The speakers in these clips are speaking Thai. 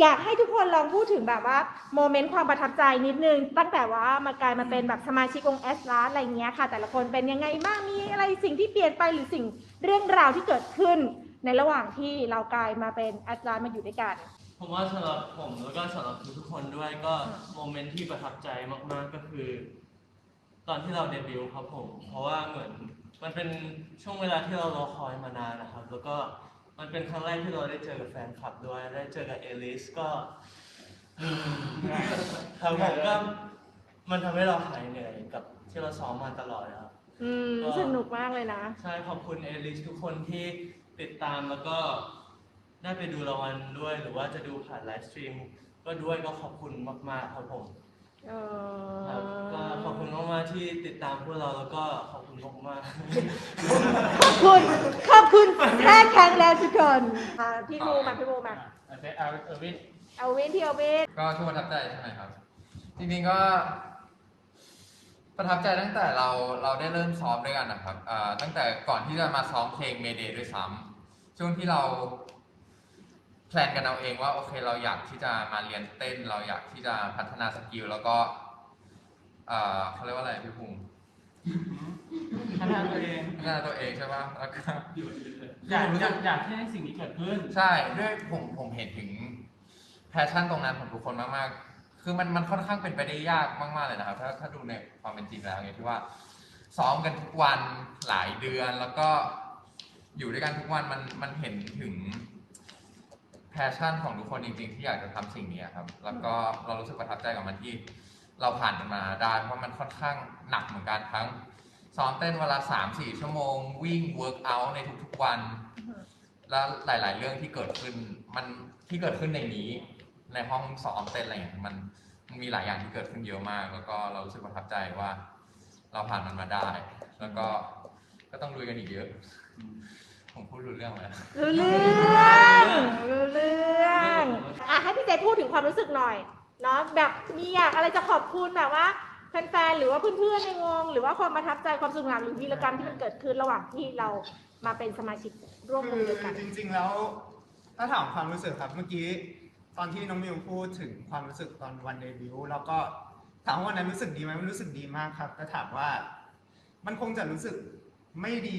อยากให้ทุกคนลองพูดถึงแบบว่าโมเมนต์ความประทับใจนิดนึง ตั้งแต่ว่ามากลายมาเป็นแบบสมาชิกองแอสลาอะไรเงี้ยค่ะ แต่ละคนเป็นยังไงบ้างมีอะไรสิ่งที่เปลี่ยนไปหรือสิ่งเรื่องราวที่เกิดขึ้น ในระหว่างที่เรากลายมาเป็นแอสลามาอยู่ด้วยกัน ผมว่าสำหรับผมแล้วก็สำหรับทุกๆคนด้วยก็โมเมนต์ที่ประทับใจมากๆก็คือ ตอนที่เราเดบิวต์ครับผม เพราะว่าเหมือนมันเป็นช่วงเวลาที่เรารอคอยมานานนะครับ แล้วก็ มันเป็นครั้งแรกที่เราได้เจอกับแฟนคลับด้วยได้เจอกับเอลิสก็ครับผมก็มันทำให้เราหายเหนื่อยกับที่เราซ้อมมาตลอดนะครับ อืมก็สนุกมากเลยนะ ใช่ขอบคุณเอลิสทุกคนที่ติดตามแล้วก็ได้ไปดูรางวัลด้วยหรือว่าจะดูผ่านไลฟ์สตรีมก็ด้วยก็ขอบคุณมากๆครับผมเอครับก็ขอบคุณมากๆที่ติดตามพวกเราแล้วก็ขอบคุณมากขอบคุณ ข อบคุณแค่ครั้งแล้วทุกคนอ่าพี่บูมาพี่บูมาโอเคเอาเออร์วินเอาวินที่เอาวินก็ช่วงประทับใจใช่ไหมครับ จริงๆก็ ประทับใจตั้งแต่เราเราได้เริ่มซ้อมด้วยกันนะครับอ่าตั้งแต่ก่อนที่จะมาซ้อมเพลงเมเดย์ด้วยซ้ำช่วงที่เราแพลนกันเอาเองว่าโอเค เราอยากที่จะมาเรียนเต้น เราอยากที่จะพัฒนาสกิลแล้วก็อ่าเขาเรียกว่าอะไรพี่ภูมิ พัฒนาตัวเองพัฒนาตัวเองใช่ปะแล้วก็อยากอยากอยากที่ให้สิ่งนี้เกิดขึ้น ใช่ด้วยผมผมเห็นถึงแพชชั่นตรงนั้นของทุกคนมากๆ คือมันมันค่อนข้างเป็นไปได้ยากมากๆเลยนะครับ ถ้าถ้าดูในความเป็นจริงแล้วไงที่ว่าซ้อมกันทุกวันหลายเดือนแล้วก็อยู่ด้วยกันทุกวันมันมันเห็นถึงแพชชั่นของทุกคนจริง ๆ ที่อยากจะทำสิ่งนี้ครับ แล้วก็เรารู้สึกประทับใจกับมันที่เราผ่านมันมาได้เพราะมันค่อนข้างหนักเหมือนกันทั้ง ซ้อมเต้นเวลาสามสี่ชั่วโมง วิ่งเวิร์กอัในทุกๆวัน แล้วหลาย ๆ เรื่องที่เกิดขึ้นมันที่เกิดขึ้นในนี้ ในห้องซ้อมเต้นอะไรอย่างเงี้ยมันมันมีหลายอย่างที่เกิดขึ้นเยอะมาก แล้วก็เรารู้สึกประทับใจว่า เราผ่านมันมาได้ แล้วก็ก็ต้องลุยกันอีกเยอะ ผมพูดรู้เรื่องแล้วรู้เรื่องรู้เรื่องอะให้พี่เจพูดถึงความรู้สึกหน่อยเนาะแบบมีอยากอะไรจะขอบคุณแบบว่า แฟนๆหรือว่าเพื่อนๆในวงหรือว่าความประทับใจความสนุกสนานหรือวีรกรรมที่มันเกิดขึ้นระหว่างที่เรามาเป็นสมาชิกร่วมวงเดียวกันจริงๆแล้ว ถ้าถามความรู้สึกครับเมื่อกี้ ตอนที่น้องมิวพูดถึงความรู้สึกตอนวันเดบิวต์แล้วก็ถามว่าวันนั้นรู้สึกดีไหมมันรู้สึกดีมากครับแต่ถามว่า มันคงจะรู้สึกไม่ดี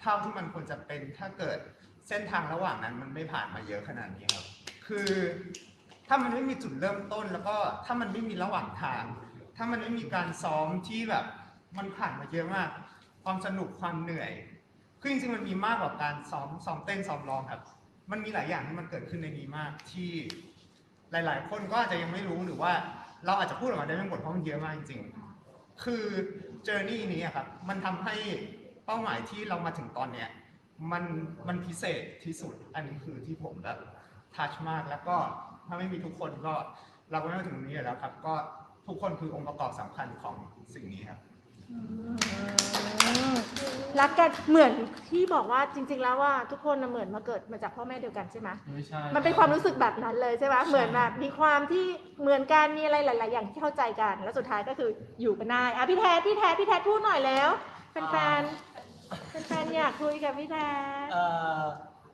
เท่าที่มันควรจะเป็นถ้าเกิดเส้นทางระหว่างนั้นมันไม่ผ่านมาเยอะขนาดนี้ครับ คือถ้ามันไม่มีจุดเริ่มต้นแล้วก็ถ้ามันไม่มีระหว่างทาง ถ้ามันไม่มีการซ้อมที่แบบมันผ่านมาเยอะมาก ความสนุกความเหนื่อยคือจริงๆมันมีมากกว่าการซ้อมซ้อมเต้นซ้อมร้องครับ มันมีหลายอย่างที่มันเกิดขึ้นในนี้มากที่หลาย ๆ คนก็อาจจะยังไม่รู้หรือว่า เราอาจจะพูดออกมาได้ไม่หมดเพราะมันเยอะมากจริงๆคือเจอร์นี่นี้ครับมันทำให้เป้าหมายที่เรามาถึงตอนเนี้ยมันมันพิเศษที่สุดอันนี้คือที่ผมแบบทัชมากแล้วก็ถ้าไม่มีทุกคนก็เราก็ไม่มาถึงตรงนี้แล้วครับ ก็ ทุกคนคือองค์ประกอบสำคัญของสิ่งนี้ครับ รักกันเหมือนที่บอกว่าจริง ๆ แล้วว่าทุกคนน่ะเหมือนมาเกิดมาจากพ่อแม่เดียวกันใช่ไหมไม่ใช่มันเป็นความรู้สึกแบบนั้นเลยใช่ไหมเหมือนแบบมีความที่เหมือนกันมีอะไรหลาย ๆ อย่างที่เข้าใจกัน แล้วสุดท้ายก็คืออยู่กันได้อะพี่แทนพี่แทนพี่แทนพูดหน่อยแล้วแฟนๆแฟนๆอยากคุยกับพี่แทน เอ่อ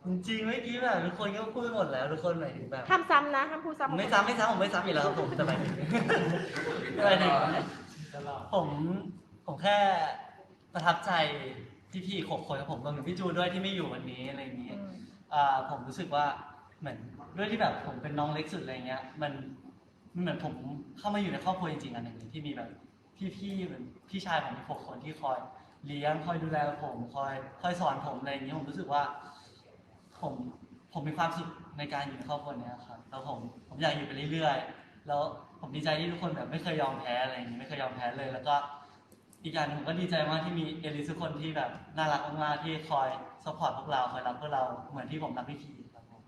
จริงๆเมื่อกี้แบบทุกคนก็พูดหมดแล้วทุกคนหมายถึงแบบห้ามซ้ำนะห้ามพูดซ้ำไม่ซ้ำไม่ซ้ำผมไม่ซ้ำอยู่แล้วครับผมแต่หมายถึงหมายถึงผมผมแค่ประทับใจพี่ๆหกคนกับผมรวมถึงพี่จูนด้วยที่ไม่อยู่วันนี้อะไรอย่างนี้อืมอ่าผมรู้สึกว่าเหมือนด้วยที่แบบผมเป็นน้องเล็กสุดอะไรเงี้ย มันมันเหมือนผมเข้ามาอยู่ในครอบครัวจริงๆอันหนึ่งที่มีแบบพี่ๆเหมือนพี่ชายผมมีหกคนที่คอยเลี้ยงคอยดูแลผมคอยคอยสอนผมอะไรอย่างนี้ผมรู้สึกว่า ผมผมมีความสุขในการอยู่ในครอบครัวเนี้ยครับแล้วผมผมอยากอยู่ไปเรื่อยๆ แล้วผมดีใจที่ทุกคนแบบไม่เคยยอมแพ้อะไรอย่างนี้ไม่เคยยอมแพ้เลย แล้วก็อีกอย่างหนึงผมก็ดีใจมากที่มีเอลิสทุกคนที่แบบน่ารักมากๆที่คอยสปอร์ตพวกเราคอยรับพวกเราเหมือนที่ผมรับพี่พีครับผม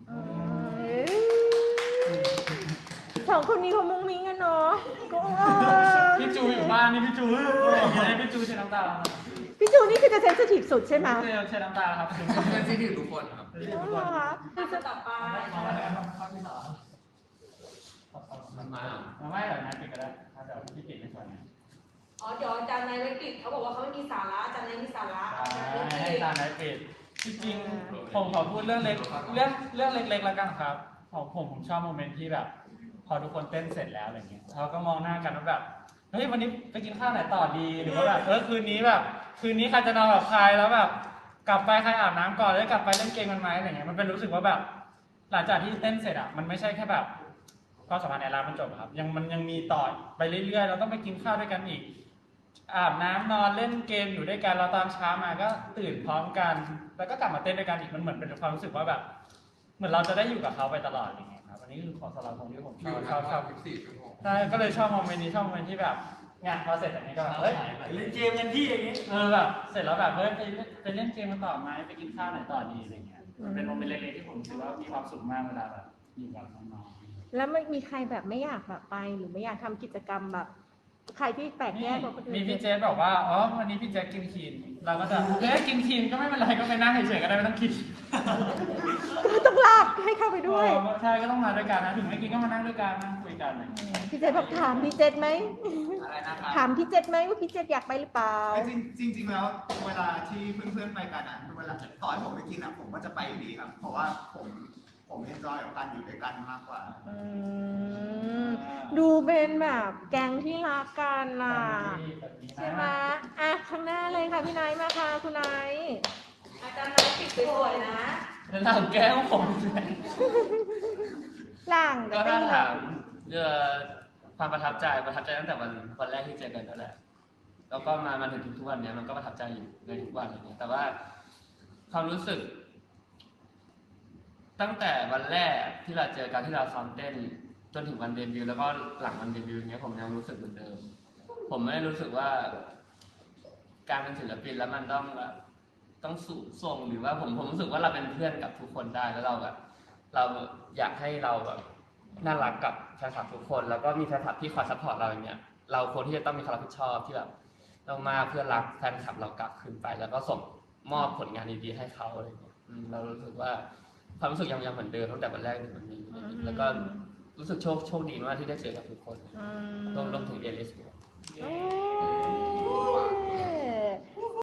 สองคนนี้เขามุ้งมิ้งกันเนาะก็เออพี่จูอยู่บ้านนี่พี่จูให้พี่จูเช็ดน้ำตาครับพี่จูนี่คือจะเซนซิทีฟสุดใช่ไหมเช็ดน้ำตาครับเพื่อนที่ดีทุกคนครับอ๋อเหรอคะมันมาไม่เดี๋ยวนายปิดก็ได้เดี๋ยวพี่ปิดในส่วนนี้อ๋อเดี๋ยวอาจารย์นายไว้ปิดเขาบอกว่าเขาไม่มีสาระอาจารย์นายมีสาระอาจารย์นายให้ปิดตามนายปิดจริงๆผมขอพูดเรื่องเล็กเรื่องเรื่องเล็กๆแล้วกันครับผของผมผมชอบโมเมนต์ที่แบบ พอทุกคนเต้นเสร็จแล้วอะไรเงี้ยเราก็มองหน้ากันว่าแบบเฮ้ยวันนี้ไปกินข้าวไหนต่อดีหรือว่าแบบเออคืนนี้แบบ คืนนี้ใครจะนอนกับใครแล้วแบบ กลับไปใครอาบน้ำก่อนแล้วกลับไปเล่นเกมกันไหมอะไรเงี้ยมันเป็นรู้สึกว่าแบบ หลังจากที่เต้นเสร็จอะมันไม่ใช่แค่แบบความสัมพันธ์ในร้านมันจบอะครับ ยังมันยังมีต่อไปเรื่อยๆ เราต้องไปกินข้าวด้วยกันอีก อาบน้ำนอนเล่นเกมอยู่ด้วยกันเราตอนเช้ามาก็ตื่นพร้อมกัน แล้วก็กลับมาเต้นด้วยกันอีกมันเหมือนเป็นความรู้สึกว่าแบบ เหมือนเราจะได้อยู่กับเขาไปตลอดอย่างเงี้ย อันนี้คือของสำหรับผมที่ผมชออยู่บชทั้องบชวัอนบ14ชั่วโมงใช่ก็เลยชอบโมเมนต์นี้ชอบโมเมนต์ที่แบบงานพอเสร็จแบบนี้ก็แบบเฮ้ยเล่นเกมกันพี่อย่างงี้เออแบบเสร็จแล้วแบบเฮ้ยไปเล่นไปเล่นเกมกันต่อไหมไปกินข้าวไหนต่อดีอะไรเงี้ยมันเป็นโมเมนต์เล็กๆที่ผมคิดว่ามีความสุขมากเวลาแบบอยู่กับน้องๆแล้วไม่มีใครแบบไม่อยากแบบไปหรือไม่อยากทำกิจกรรมแบบใครที่แปลกแยกกว่าคนอื่นมีพี่เจสบอกว่าอ๋อวันนี้พี่เจสกินคลีนเราก็จะเอ๊ะกินคลีนก็ไม่เป็นไรก็ไปนั่งเฉยๆก็ได้ไม่ต้องกินก็ต้องลาก ให้เข้าไปด้วยอ๋อใช่ก็ต้องมาด้วยกันนะถึงไม่กินก็มานั่งด้วยกันนั่งคุยกันอะไรอย่างเงี้ยพี่เจษบอกถามพี่เจษไหม อะไรนะครับถามพี่เจษไหมว่าพี่เจษอยากไปหรือเปล่า จริงจริง ๆ แล้วเวลาที่เพื่อนๆไปกันอะเวลาต่อให้ผมไม่กินอะผมก็จะไปอยู่ดีครับ เพราะว่าผมผมเอนจอยกับการอยู่ด้วยกันมากกว่า อืม ดูเป็นแบบแก๊งที่รักกันน่ะ แบบนี้นะ ใช่ไหมอะ ข้างหน้าเลยค่ะพี่ไนท์มาค่ะ คุณไนท์อาจารย์นายปิดสวยๆนะ แล้วถามแก้วผมหลังก็ถ้าถามเรื่องความประทับใจประทับใจตั้งแต่วันวันแรกที่เจอกันนั่นแหละ แล้วก็มามาถึงทุกๆวันเนี้ยมันก็ประทับใจอยู่ในทุกวันอะไรเงี้ยแต่ว่าความรู้สึก ตั้งแต่วันแรกที่เราเจอกันที่เราซ้อมเต้นจนถึงวันเดบิวต์แล้วก็หลังวันเดบิวต์เนี้ยผมยังรู้สึกเหมือนเดิม ผมไม่ได้รู้สึกว่า การเป็นศิลปินแล้วมันต้องแบบ ต้องสูส่งหรือว่าผมผมรู้สึกว่าเราเป็นเพื่อนกับทุกคนได้แล้วเราแบบเราอยากให้เราแบบน่ารักกับแฟนคลับทุกคน แล้วก็มีแฟนคลับที่คอยซัพพอร์ตเราอย่างเงี้ยเราควรที่จะต้องมีความรับผิดชอบที่แบบต้องมาเพื่อรักแฟนคลับเรากลับคืนไป แล้วก็ส่งมอบผลงานดีๆให้เขาอะไรเงี้ยอืมเรารู้สึกว่าความรู้สึกยังยังเหมือนเดิมตั้งแต่วันแรกถึงวันนี้อะไรเงี้ยแล้วก็รู้สึกโชคโชคดีมากที่ได้เจอกับทุกคนอืมรวมรวมถึงเอลิสด้วย โอ้ย